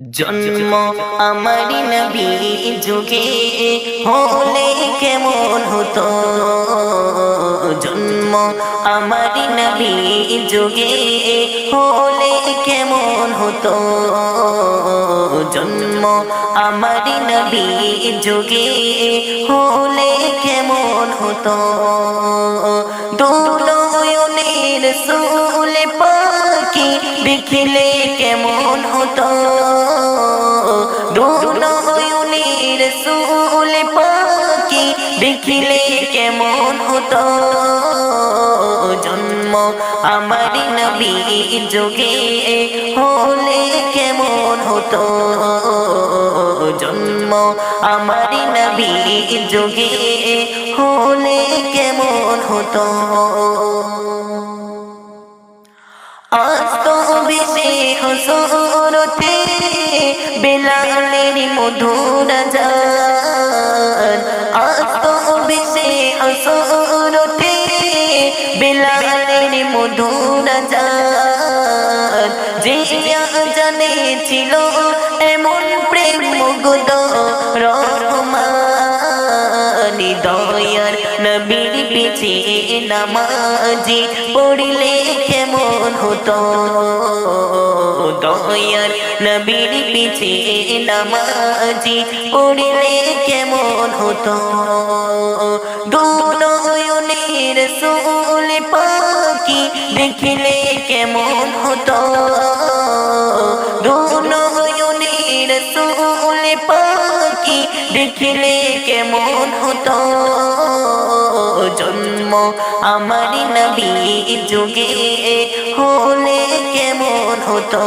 জন্ম আমারি নবী যুগে হলে কেমন হতো? জন্ম আমারি নবী যুগে হলে কেমন হতো? জন্ম আমারি নবী যুগে হলে কেমন হতো? দুলয়নের সুল পাখি দেখিলে কেমন হতো? দুলয়নের সুল পাখি দেখিলে কেমন হতো? জন্ম আমার নবী যোগে হলে কেমন হতো? জন্ম আমার নবী যোগে হলে কেমন হতো? বেশি হসরতে বেলালের মধুর জান আজ তো বেশি হসরতে বেলালের মধুর জান যে জানে ছিল এমন প্রেম মুগ্ধ রহমান পিছে নামাজি, পড়িলে কেমন হতো? দয়ার নবীর পিছে নামাজি, পড়িলে কেমন হতো? দুনয়নের সোল পাখি দেখিলে কেমন হতো? দুনয়নের সোল পাখি দেখিলে কেমন হতো? জন্ম আমার নবী যুগে হলে কেমন হতো?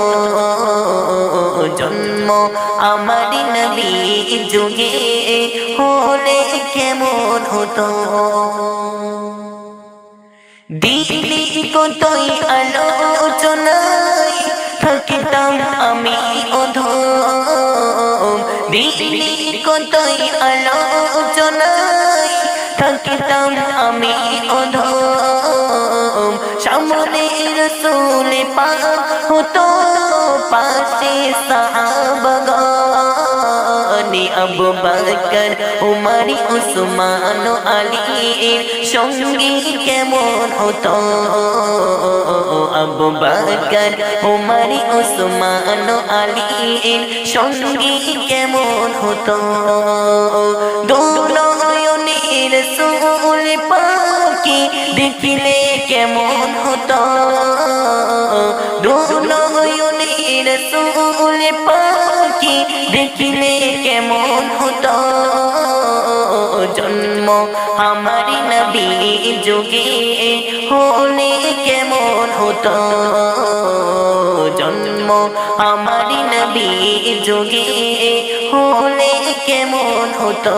জন্ম আমার নবী যুগে হলে কেমন হতো? দিলি কতই আলোচনায় থাকতাম আমি অধম। দিলি কতই আলোচনায় থাকতাম আমি অধম। সামনে রসুলে হতো পাশে আবু বকর, উমর, উসমান, আলীর সঙ্গী কেমন হতো? আবু বকর, উমর, উসমান সঙ্গী কেমন হতো? সুল পাখি দেখিলে কেমন হতো? দুনয়নের সুল পাখি দেখিলে কেমন হতো? জন্ম আমার নবী যুগে হলে কেমন হতো? জন্ম আমার নবী যুগে হলে কেমন হতো?